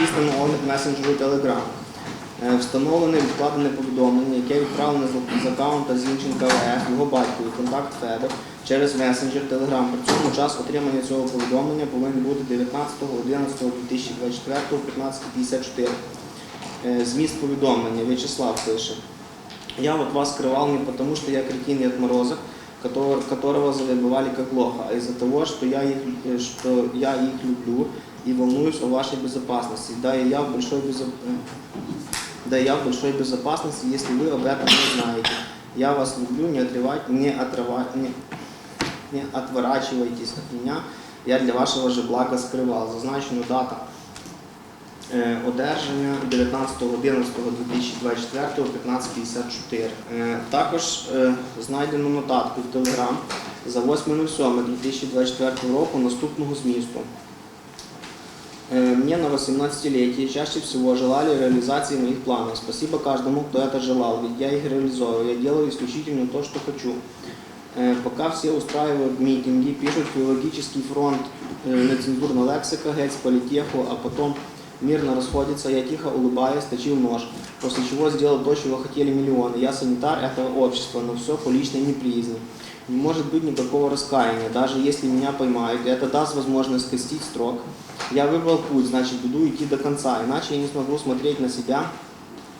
здійснено огляд месенджеру Telegram. Е, Встановлене відкладене повідомлення, яке відправлене з- аккаунта Зінченка ВФ, його батькові, контакт Федор через месенджер Telegram. При цьому час отримання цього повідомлення повинен бути 19.11.2024 15.54. Е, Зміст повідомлення В'ячеслав пише. Я вот вас скрывал не потому, что я кретин и отморозок, которого, которого забивали как лоха, а из-за того, что я, э, что я их люблю и волнуюсь о вашей безопасности. Да, и я в большой безо- э, да, я в большой безопасности, если вы об этом не знаете. Я вас люблю, не, отрывать, не, отрывать, не, не отворачивайтесь от меня. Я для вашего же блага скрывал. Зазначена дата Е, Одержання 19.11.2024 15.54. Е, Також е, знайдено нотатку в Telegram за 8.07.2024 року наступного змісту. Э, Мне на 18-летие чаще всего желали реализации моих планов. Спасибо каждому, кто это желал, ведь я их реализовываю. Я делаю исключительно то, что хочу. Э, Пока все устраивают митинги, пишут филологический фронт, э, нецензурная лексика, геть с политеху, а потом мирно расходятся, я тихо улыбаясь, точил нож, после чего сделал то, чего хотели миллионы. Я санитар этого общества, но все по личной неприязни. Не может быть никакого раскаяния, даже если меня поймают, это даст возможность скостить строк. Я выбрал путь, значит, буду идти до конца, иначе я не смогу смотреть на себя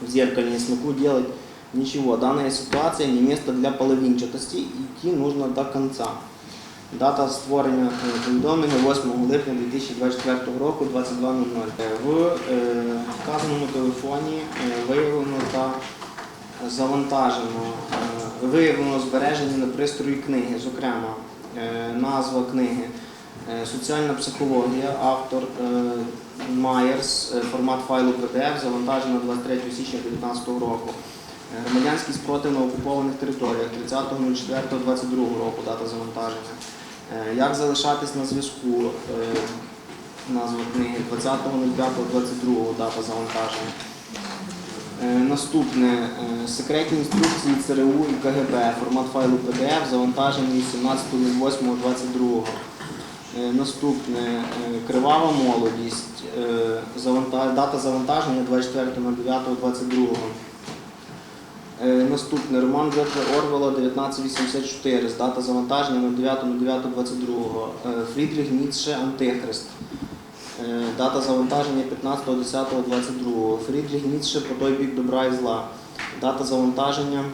в зеркале, не смогу делать ничего. Данная ситуация не место для половинчатости, идти нужно до конца. Дата створення повідомлення 8 липня 2024 року 22.00. Е, В е, вказаному телефоні е, виявлено та завантажено, виявлено збережені на пристрої книги, зокрема, назва книги, соціальна психологія, автор Майерс, формат файлу PDF, завантажено 23 січня 2019 року. Громадянський спротив на окупованих територіях 30.04.22 року, дата завантаження. Е, Як залишатись на зв'язку? е, Назва книги 20.05.22 дата завантаження. Наступне е, секретні інструкції ЦРУ і КГБ, формат файлу PDF, завантажений 17.08.22. Е, Наступне кривава молодість, дата завантаження 24.09.22. Е, Наступне Роман Джорджа Орвела 1984, з дата завантаження на 9.09.22. Е, Фрідріх Ніцше Антихрист. Е, Дата завантаження 15.10.22. Фрідріх Ніцше по той бік добра і зла. Дата завантаження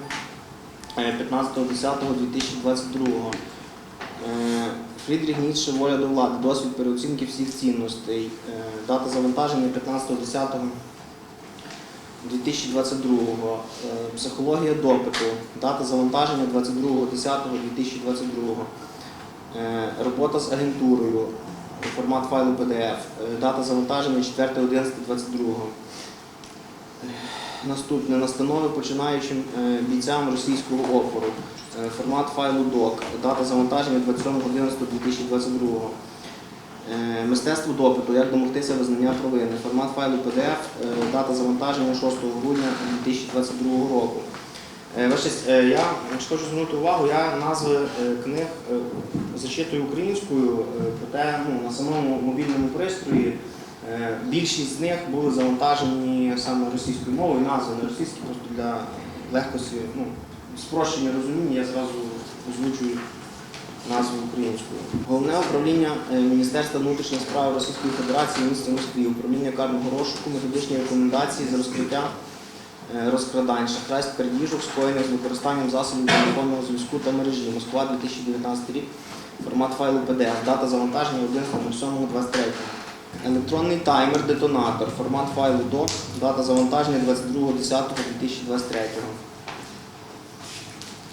е, 15.10.2022. Е, Фрідріх Ніцше Воля до влади. Досвід переоцінки всіх цінностей. Дата завантаження 15.10. 2022. Е, Психологія допиту. Дата завантаження 22.10.2022. Е, Робота з агентурою. Формат файлу PDF. Е, Дата завантаження 4.11.22. Е, Наступне настанови починаючим бійцям російського опору. Формат файлу DOC. Дата завантаження 27.11.2022. Е, Мистецтво допиту, як домогтися визнання провини. Формат файлу PDF, е, дата завантаження 6 грудня 2022 року. Е, я хочу звернути увагу, я назви книг зачитую українською, проте ну, на самому мобільному пристрої більшість з них були завантажені саме російською мовою, назви не російські, просто для легкості, ну, спрощення розуміння я зразу озвучую назву українською. Головне управління е, Міністерства внутрішніх справ Російської Федерації в місті Москві, управління карного розшуку, методичні рекомендації з розкриття е, розкрадань, шахрайств, крадіжок, скоєних з використанням засобів телефонного зв'язку та мережі. Москва 2019 рік. Формат файлу PDF. Дата завантаження 11.07.23. Електронний таймер детонатор. Формат файлу DOC. Дата завантаження 22.10.2023.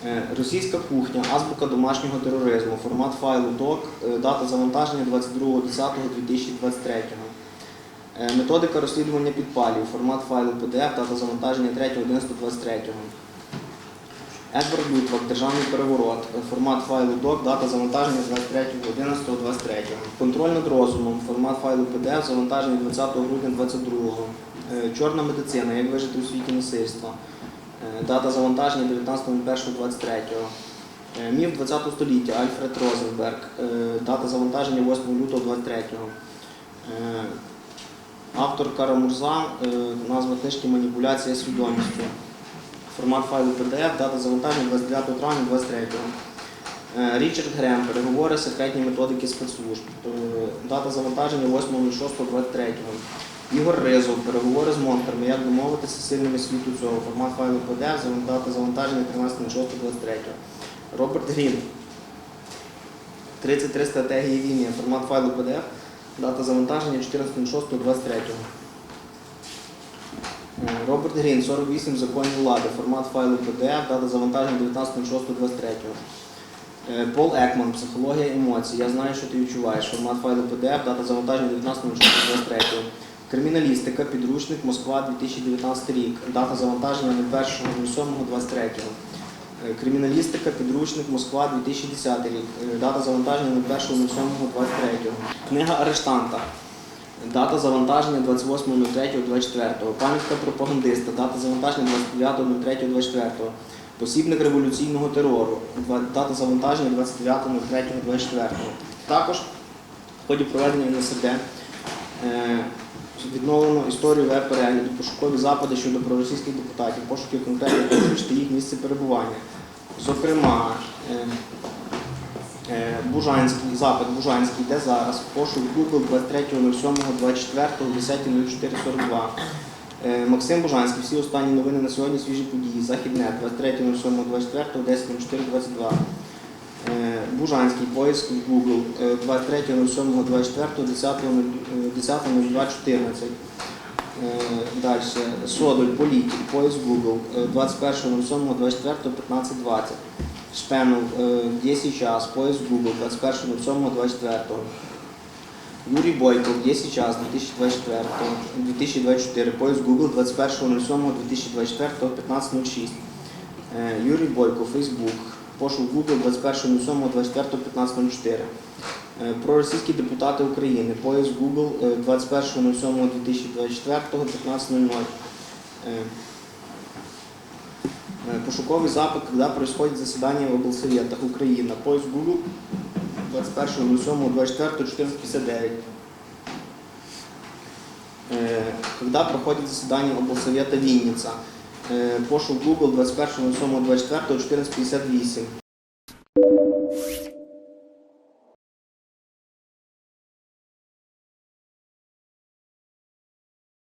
Е, Російська кухня, азбука домашнього тероризму, формат файлу DOC, е, дата завантаження 22.10.2023. Е, Методика розслідування підпалів, формат файлу PDF, дата завантаження 3.11.23. Едвард Лютвак, державний переворот, формат файлу DOC, дата завантаження 23.11.23. Контроль над розумом, формат файлу PDF, завантаження 20 грудня 2022. Е, Чорна медицина, як вижити у світі насильства. Е, Дата завантаження 19.01.23. Е, Міф 20 століття Альфред Розенберг. Е, Дата завантаження 8 лютого 23. Е, Автор Карамурза, е, назва книжки Маніпуляція свідомістю. Формат файлу PDF, дата завантаження 29 травня 23 Е, Річард Грем, переговори секретні методики спецслужб. Дата завантаження 8.06.23. Ігор Ризов, переговори з монстрами, як домовитися з сильними світу цього. Формат файлу PDF, заван- дата завантаження 13.06.23. Роберт Грін, 33 стратегії війни, формат файлу PDF, дата завантаження 14.06.23. Е, Роберт Грін, 48 законів влади, формат файлу PDF, дата завантаження 19.06.23. Е, Пол Екман, психологія емоцій. Я знаю, що ти відчуваєш. Формат файлу PDF, дата завантаження 19.06.23. Криміналістика, підручник, Москва, 2019 рік. Дата завантаження 01.07.23. Е, Криміналістика, підручник, Москва, 2010 рік. Е, Дата завантаження 01.07.23. Книга арештанта. Дата завантаження 28.03.24. Пам'ятка пропагандиста. Дата завантаження 29.03.24. Посібник революційного терору. Дата завантаження 29.03.24. Також в ході проведення НСРД е, відновлено історію веб-перегляду, пошукові запити щодо проросійських депутатів, пошуки конкретних прізвищ та їх місце перебування. Зокрема, е, е, Бужанський, запит Бужанський, де зараз, пошук Google 23.07.24, 10.04.42. Е, Максим Бужанський, всі останні новини на сьогодні, свіжі події, Західне, 23.07.24, 10.04.22. Е, Бужанський, поиск в Google, е, 23.07.24, 10.02.14. Далі. Содоль, політик, поиск Google, е, 21.07.24, 15.20. Шпенов, е, «Где сейчас?» Поиск Google, 21.07.24. Юрій Бойков, «Где сейчас?» 2024. 2024. Поиск Google, 21.07.2024, 15.06. Е, Юрій Бойко, Фейсбук Пошук Google 21.07.24, 15.04. Е, Проросійські депутати України. Поиск Google е, 21.07.2024, 15.00. Е, Э, Пошуковый запад, когда происходит заседание в облсоветах Украина. Поиск Google 21.07.24.14.59. Э, Когда проходит заседание облсовета Винница. Э, Пошук Google 21.07.24.14.58.